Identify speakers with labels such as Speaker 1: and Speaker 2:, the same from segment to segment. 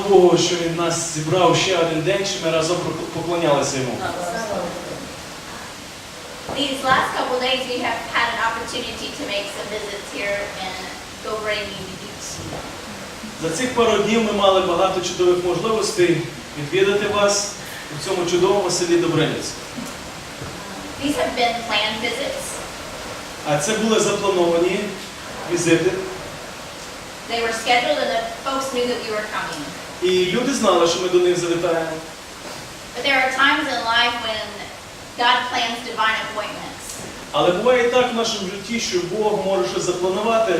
Speaker 1: Слава Богу, що Він нас зібрав ще один день, що ми разом поклонялися йому.
Speaker 2: These last couple days, we have had an opportunity to make some visits here in Dobreni Beach.
Speaker 1: За цих пару днів ми мали багато чудових можливостей відвідати вас у цьому чудовому селі Добринець.
Speaker 2: These have been planned visits.
Speaker 1: А це були заплановані візити.
Speaker 2: They were scheduled and the folks knew that we were coming.
Speaker 1: І люди знали, що ми до них завітаємо.
Speaker 2: But there are times in life when God plans divine appointments.
Speaker 1: Але буває і так в нашому житті, що Бог може щось запланувати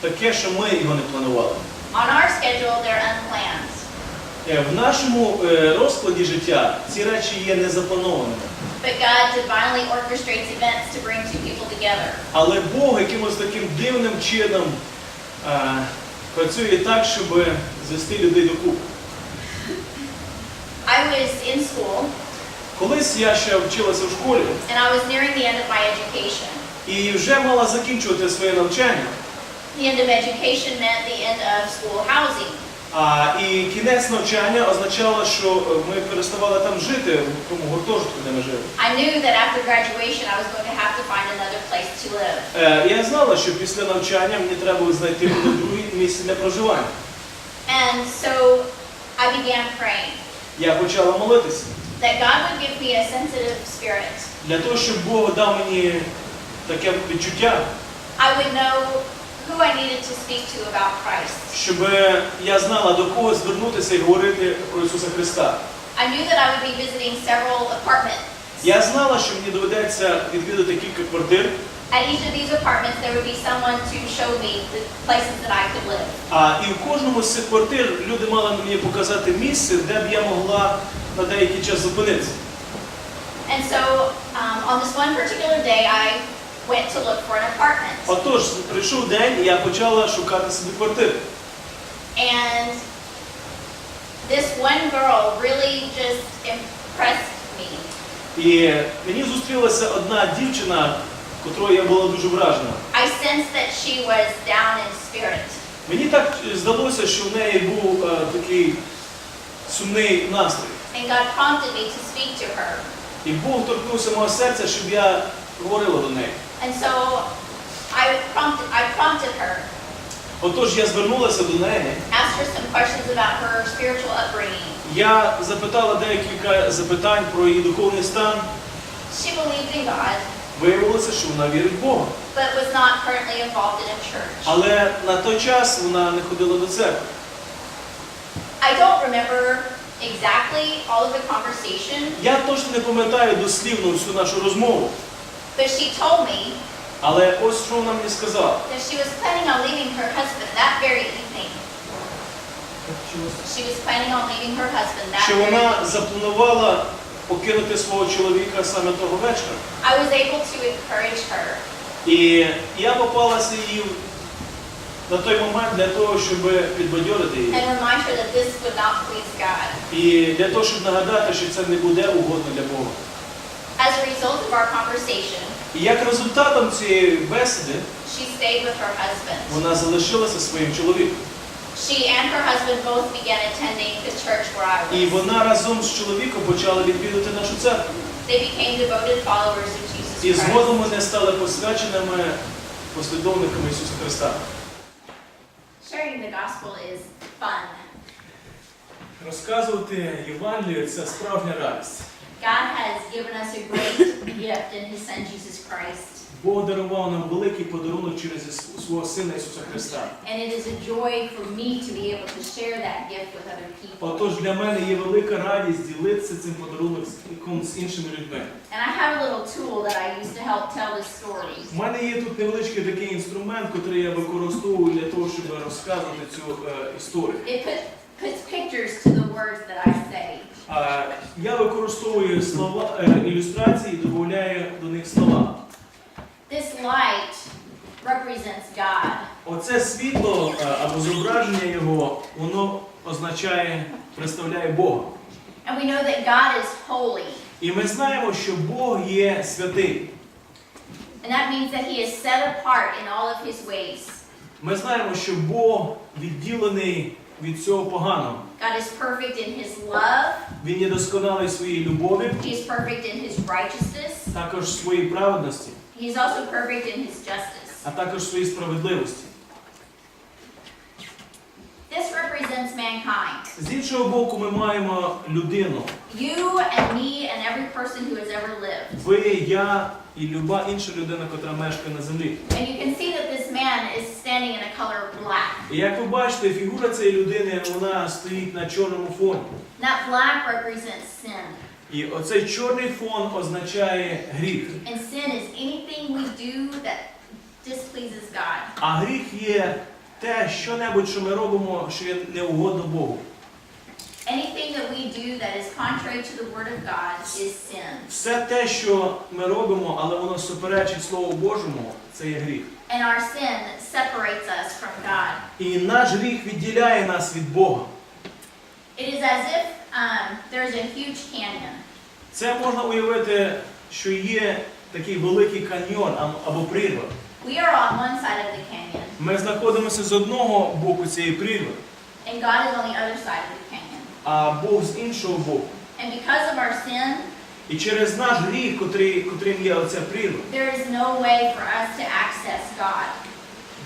Speaker 1: таке, що ми його не планували.
Speaker 2: On our schedule, they're unplanned.
Speaker 1: Е, В нашому е, розкладі життя ці речі є незапланованими.
Speaker 2: But God divinely orchestrates events to bring two people together.
Speaker 1: Але Бог якимось таким дивним чином е, працює так, щоб звести людей докупи.
Speaker 2: I was in school,
Speaker 1: Колись я ще вчилася в школі
Speaker 2: and I was nearing the end of my education.
Speaker 1: і вже мала закінчувати своє навчання.
Speaker 2: The end of education meant the end of school housing.
Speaker 1: А і кінець навчання означало, що е, ми переставали там жити, в тому гуртожитку, де ми жили.
Speaker 2: I knew that after graduation I was going to have to find another place to live.
Speaker 1: Е, Я знала, що після навчання мені треба знайти друге місце для проживання.
Speaker 2: And so I began praying
Speaker 1: Я почала молитися
Speaker 2: that God would give me a sensitive spirit.
Speaker 1: для того, щоб Бог дав мені таке відчуття,
Speaker 2: I would know who I needed to speak to about Christ.
Speaker 1: щоб я знала до кого звернутися і говорити про Ісуса Христа.
Speaker 2: I knew that I would be visiting several apartments.
Speaker 1: Я знала, що мені доведеться відвідати кілька квартир,
Speaker 2: At each of these apartments, there would be someone to show me the places that I could live.
Speaker 1: а і в кожному з цих квартир люди мали мені показати місце, де б я могла на деякий час зупинитися.
Speaker 2: And so um, on this one particular day, I went to look for an apartment.
Speaker 1: Отож, прийшов день, і я почала шукати собі квартиру.
Speaker 2: And this one girl really just impressed me.
Speaker 1: І мені зустрілася одна дівчина, котрою я була дуже вражена.
Speaker 2: I sensed that she was down in spirit.
Speaker 1: Мені так здалося, що в неї був е, такий сумний настрій.
Speaker 2: And God prompted me to speak to her.
Speaker 1: І Бог торкнувся мого серця, щоб я говорила до неї.
Speaker 2: And so I prompted, I prompted her,
Speaker 1: Отож я звернулася до неї.
Speaker 2: asked her some questions about her spiritual upbringing.
Speaker 1: Я запитала декілька запитань про її духовний стан.
Speaker 2: She believed in God,
Speaker 1: Виявилося, що вона вірить в Бога.
Speaker 2: but was not currently involved in a church.
Speaker 1: Але на той час вона не ходила до церкви.
Speaker 2: I don't remember exactly all of the conversation,
Speaker 1: Я точно не пам'ятаю дослівно всю нашу розмову.
Speaker 2: but she told me
Speaker 1: Але ось що вона мені сказала.
Speaker 2: that she was planning on leaving her husband that very evening. She was planning on leaving her husband that
Speaker 1: Що
Speaker 2: very
Speaker 1: вона запланувала покинути свого чоловіка саме того вечора.
Speaker 2: I was able to encourage her.
Speaker 1: І я попалася їй на той момент для того, щоб підбадьорити її.
Speaker 2: and remind her that this would not please God.
Speaker 1: І для того, щоб нагадати, що це не буде угодно для Бога.
Speaker 2: As a result of our conversation,
Speaker 1: І як результатом цієї бесіди
Speaker 2: she stayed with her husband.
Speaker 1: вона залишилася своїм чоловіком.
Speaker 2: She and her husband both began attending the church where I
Speaker 1: І
Speaker 2: was.
Speaker 1: вона разом з чоловіком почала відвідати нашу церкву.
Speaker 2: They became devoted followers of Jesus
Speaker 1: І
Speaker 2: Christ.
Speaker 1: згодом вони стали посвяченими послідовниками Ісуса Христа.
Speaker 2: Sharing the gospel is fun.
Speaker 1: Розказувати Євангелію це справжня радість.
Speaker 2: God has given us a great gift in His Son Jesus Christ.
Speaker 1: Бог дарував нам великий подарунок через свого Сина Ісуса Христа. Отож для мене є велика радість ділитися цим подарунком з іншими людьми. У мене є тут невеличкий такий інструмент, який я використовую для того, щоб розказувати цю е, історію.
Speaker 2: It put, puts pictures to the words that I say.
Speaker 1: Я використовую слова е, ілюстрації і додаю до них слова.
Speaker 2: Light represents God.
Speaker 1: Оце світло е, або зображення його, воно означає, представляє Бога.
Speaker 2: And we know that God is holy.
Speaker 1: І ми знаємо, що Бог є святий.
Speaker 2: And that means that He is set apart in all of His ways.
Speaker 1: Ми знаємо, що Бог відділений від цього поганого.
Speaker 2: God is perfect in his love.
Speaker 1: Він є досконалий в своїй любові,
Speaker 2: He is perfect in his righteousness.
Speaker 1: також в своїй праведності,
Speaker 2: He is also perfect in his justice.
Speaker 1: а також своїй справедливості.
Speaker 2: This represents mankind.
Speaker 1: З іншого боку, ми маємо людину.
Speaker 2: You and me and every person who has ever lived.
Speaker 1: Ви, я і люба інша людина, яка мешкає на землі.
Speaker 2: And you can see that this man is standing in a color of black.
Speaker 1: І як ви бачите, фігура цієї людини вона стоїть на чорному фоні.
Speaker 2: That black represents sin.
Speaker 1: І оцей чорний фон означає гріх.
Speaker 2: And sin is anything we do that displeases God.
Speaker 1: А гріх є те, що-небудь, що ми робимо, що є неугодно Богу.
Speaker 2: Anything that we do that is contrary to the Word of God is sin.
Speaker 1: Все те, що ми робимо, але воно суперечить Слову Божому, це є гріх.
Speaker 2: And our sin separates us from God.
Speaker 1: І наш гріх відділяє нас від Бога.
Speaker 2: It is as if um, there's a huge canyon.
Speaker 1: Це можна уявити, що є такий великий каньйон а- або прірва.
Speaker 2: We are on one side of the canyon,
Speaker 1: Ми знаходимося з одного боку цієї прірви,
Speaker 2: and God is on the other side of the canyon.
Speaker 1: а Бог з іншого боку.
Speaker 2: And because of our sin,
Speaker 1: І через наш гріх, котрий, котрим є оця прірва,
Speaker 2: there is no way for us to access God.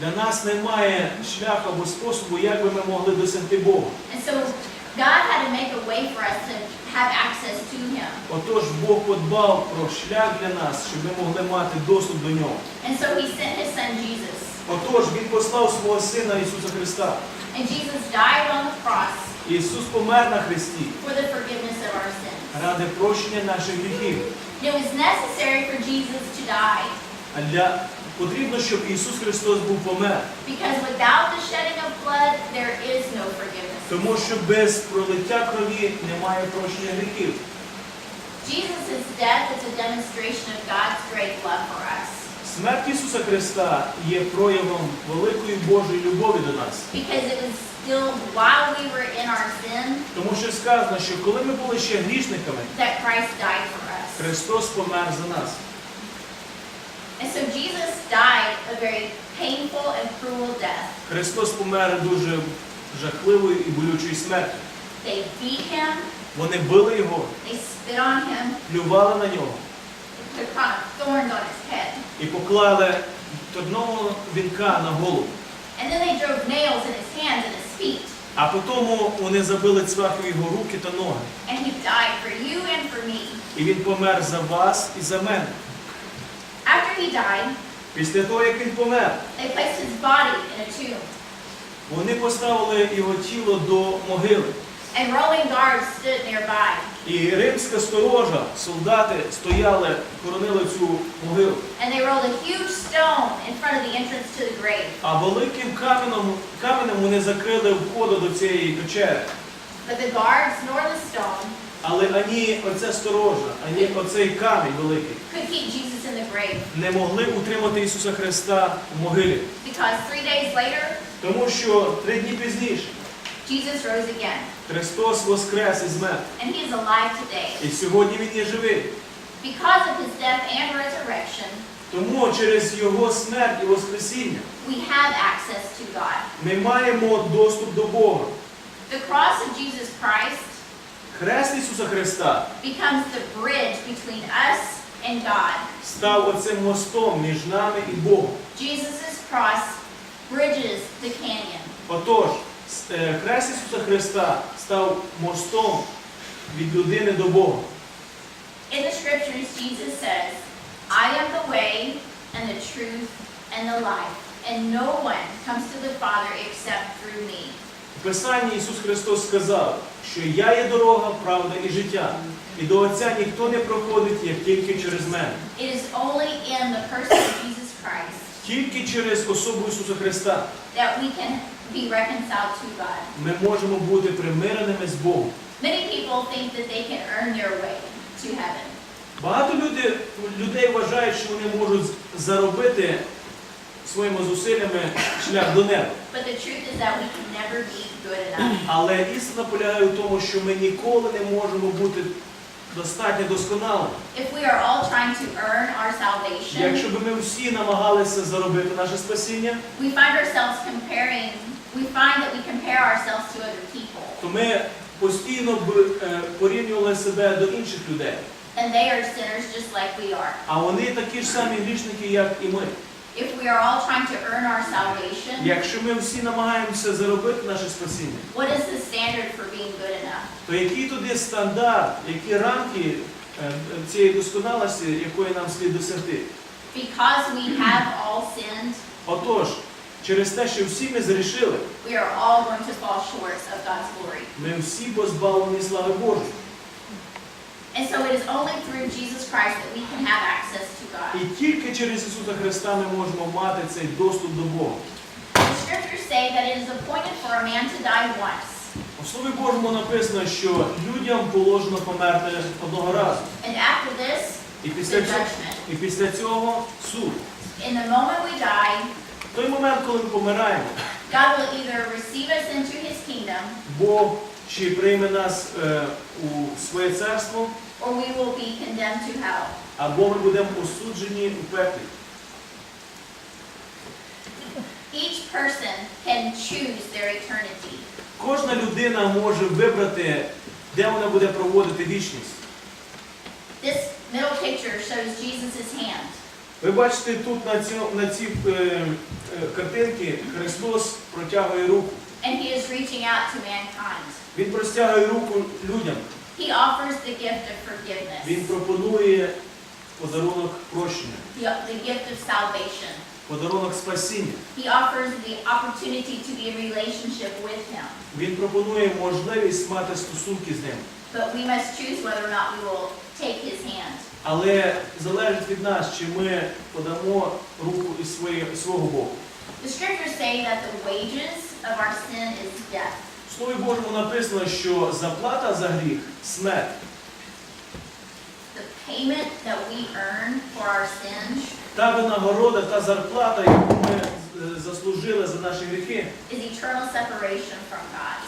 Speaker 1: для нас немає шляху або способу, як би ми могли досягти Бога.
Speaker 2: And so God had to make a way for us to have access to Him.
Speaker 1: Отож Бог подбав про шлях для нас, щоб ми могли мати доступ до нього.
Speaker 2: And so He sent His Son Jesus.
Speaker 1: Отож, Він послав свого Сина Ісуса Христа.
Speaker 2: And Jesus died on the cross
Speaker 1: Ісус помер на Христі
Speaker 2: for the forgiveness of our sins.
Speaker 1: ради прощення наших гріхів.
Speaker 2: It was necessary for Jesus to die
Speaker 1: А для потрібно, щоб Ісус Христос був помер.
Speaker 2: because without the shedding of blood, there is no forgiveness.
Speaker 1: Тому що без пролиття крові немає прощення гріхів.
Speaker 2: Jesus' death is a demonstration of God's great love for us
Speaker 1: Смерть Ісуса Христа є проявом великої Божої любові до нас.
Speaker 2: because it was still while we were in our sin
Speaker 1: Тому що сказано, що коли ми були ще грішниками,
Speaker 2: that Christ died for us.
Speaker 1: Христос помер за нас.
Speaker 2: And so Jesus died a very painful and cruel death.
Speaker 1: Христос помер дуже жахливою і болючою смертю.
Speaker 2: They beat him,
Speaker 1: Вони били його,
Speaker 2: they spit on him,
Speaker 1: плювали на нього
Speaker 2: they put a crown on his head.
Speaker 1: і поклали одного вінка на голову.
Speaker 2: And then they drove nails in his hands and his feet.
Speaker 1: А потім вони забили цвяхом його руки та ноги.
Speaker 2: And he died for you and for me.
Speaker 1: І він помер за вас і за мене.
Speaker 2: After he died,
Speaker 1: Після того, як він помер,
Speaker 2: they placed his body in a tomb.
Speaker 1: вони поставили його тіло до могили.
Speaker 2: And Roman guards stood nearby.
Speaker 1: І римська сторожа, солдати стояли, хоронили цю могилу.
Speaker 2: And they rolled a huge stone in front of the entrance to the grave.
Speaker 1: А великим каменем, каменем вони закрили входу до цієї печери.
Speaker 2: But the guards nor the stone
Speaker 1: Але ані оця сторожа, ані оцей камінь великий
Speaker 2: could keep Jesus.
Speaker 1: Не могли утримати Ісуса Христа в могилі. Тому що три дні пізніше
Speaker 2: Jesus rose again.
Speaker 1: Христос воскрес із мертвих.
Speaker 2: And he is alive today.
Speaker 1: І сьогодні Він є живий.
Speaker 2: Because of his death and resurrection,
Speaker 1: Тому через Його смерть і Воскресіння
Speaker 2: we have access to God.
Speaker 1: ми маємо доступ до Бога.
Speaker 2: The cross of Jesus Christ
Speaker 1: Хрест Ісуса Христа
Speaker 2: becomes the bridge between us and God.
Speaker 1: став оцим мостом між нами і Богом.
Speaker 2: Jesus' cross bridges the canyon.
Speaker 1: Отож, с- е, хрест Ісуса Христа став мостом від людини до Бога.
Speaker 2: In the scriptures, Jesus says, I am the way and the truth and the life, and no one comes to the Father except through me.
Speaker 1: Писанні Ісус Христос сказав, що я є дорога, правда і життя. І до Отця ніхто не проходить, як тільки через мене.
Speaker 2: It is only in the person of Jesus Christ
Speaker 1: Тільки через особу Ісуса Христа
Speaker 2: that we can be reconciled to God.
Speaker 1: ми можемо бути примиреними з Богом.
Speaker 2: Many people think that they can earn their way to heaven.
Speaker 1: Багато люди, людей вважають, що вони можуть заробити своїми зусиллями шлях до неба. Але істина полягає в тому, що ми ніколи не можемо бути достатньо досконалими. Якщо б ми всі намагалися заробити наше спасіння,
Speaker 2: we find ourselves comparing we find that we compare ourselves to other people.
Speaker 1: то ми постійно б е, порівнювали себе до інших людей.
Speaker 2: And they are sinners just like we are.
Speaker 1: А вони такі ж самі грішники, як і ми.
Speaker 2: If we are all trying to earn our salvation,
Speaker 1: Якщо ми всі намагаємося заробити наше спасіння,
Speaker 2: what is the standard for being good enough?
Speaker 1: то який туди стандарт, які рамки е, цієї досконалості, якої нам слід досягти?
Speaker 2: Because we have all sinned,
Speaker 1: Отож, через те, що всі ми зрішили,
Speaker 2: we are all going to fall short of God's glory.
Speaker 1: ми всі позбавлені слави Божої.
Speaker 2: And so it is only through Jesus Christ that we can have access to God.
Speaker 1: І тільки через Ісуса Христа ми можемо мати цей доступ до Бога.
Speaker 2: The scriptures say that it is appointed for a man to die once,
Speaker 1: У Слові Божому написано, що людям положено померти одного разу.
Speaker 2: and after this,
Speaker 1: І після
Speaker 2: the
Speaker 1: цього,
Speaker 2: judgment.
Speaker 1: і після цього суд.
Speaker 2: In the moment we die,
Speaker 1: В той момент, коли ми помираємо,
Speaker 2: God will either receive us into his kingdom
Speaker 1: Бог чи прийме нас е, у своє царство,
Speaker 2: or we will be condemned to hell.
Speaker 1: або ми будемо осуджені у пеклі.
Speaker 2: Each person can choose their eternity.
Speaker 1: Кожна людина може вибрати, де вона буде проводити вічність.
Speaker 2: This middle picture shows Jesus' hand.
Speaker 1: Ви бачите тут на, цьо, на цій е, е, картинці Христос протягує руку.
Speaker 2: And he is reaching out to mankind.
Speaker 1: Він простягує руку людям.
Speaker 2: He offers the gift of forgiveness,
Speaker 1: Він пропонує подарунок прощення,
Speaker 2: the, the gift of salvation.
Speaker 1: подарунок спасіння.
Speaker 2: He offers the opportunity to be in relationship with him.
Speaker 1: Він пропонує можливість мати стосунки з ним.
Speaker 2: But we must choose whether or not we will take his hand.
Speaker 1: Але залежить від нас, чи ми подамо руку із своєї, свого боку.
Speaker 2: The scriptures say that the wages of our sin is death.
Speaker 1: В Слові Божому написано, що заплата за гріх смерть. Та винагорода, та зарплата, яку ми е, заслужили за наші гріхи,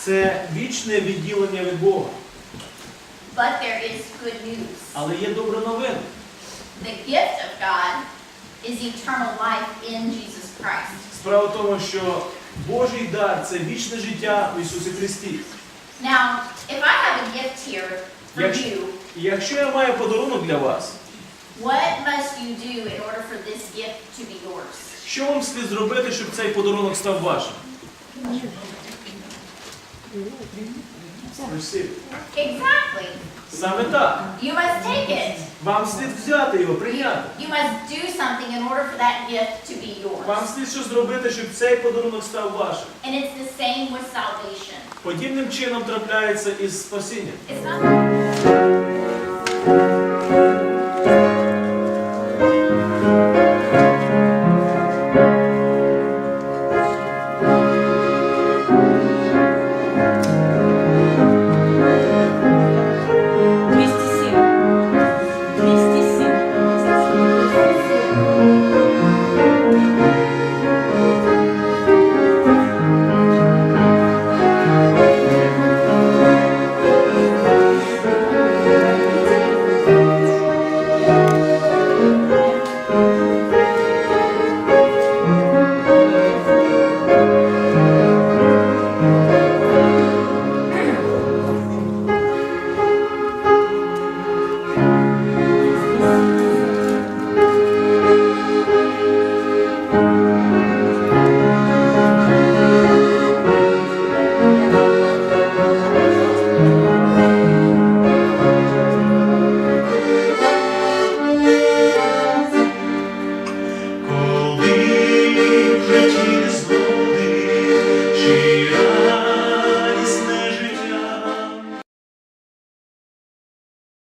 Speaker 1: це вічне відділення від Бога.
Speaker 2: But there is good news.
Speaker 1: Але є добра новина.
Speaker 2: The gift of God is eternal life in Jesus Christ.
Speaker 1: Справа в тому, що Божий дар це вічне життя в Ісусі Христі.
Speaker 2: Now, if I have a gift here for
Speaker 1: Yes.
Speaker 2: you,
Speaker 1: якщо я маю подарунок для вас,
Speaker 2: what must you do in order for this gift to be yours?
Speaker 1: що вам слід зробити, щоб цей подарунок став вашим? Receive.
Speaker 2: Exactly.
Speaker 1: Саме так.
Speaker 2: You must take it.
Speaker 1: Вам слід взяти його, прийняти.
Speaker 2: You must do something in order for that gift to be
Speaker 1: Вам
Speaker 2: yours.
Speaker 1: слід щось зробити, щоб цей подарунок став вашим.
Speaker 2: And it's the same with salvation.
Speaker 1: Подібним чином трапляється із спасінням.
Speaker 2: It's not